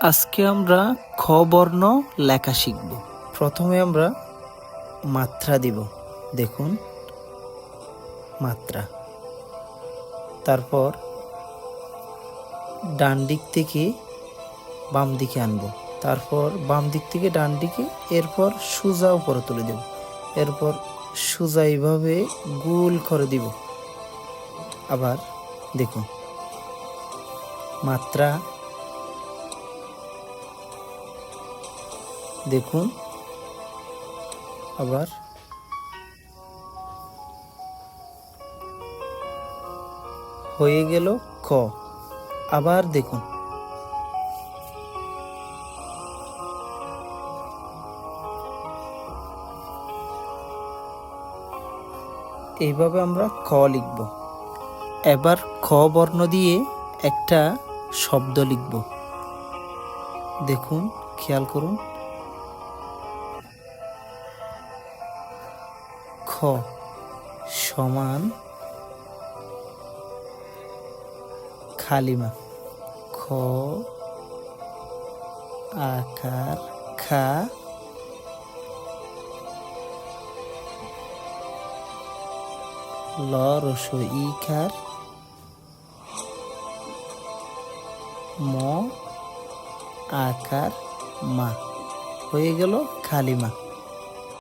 আজকে আমরা খ বর্ণ লেখা শিখব। প্রথমে আমরা মাত্রা দিব। দেখুন, মাত্রা। তারপর ডান দিক থেকে বাম দিকে আনব। তারপর বাম দিক থেকে ডান দিকে, এরপর সোজা উপরে তুলে দেব। এরপর সোজা এইভাবে গোল করে দিব। আবার দেখুন, মাত্রা দেখুন। আবার। হয়ে গেল খ আবার দেখুন। এইভাবে আমরা খ লিখব। এবার খ বর্ণ দিয়ে একটা শব্দ লিখব। দেখুন, খেয়াল করুন। খ সমান খালিমা খ আকার খা ল রস ইকার ম আকার মা, হয়ে গেল খালিমা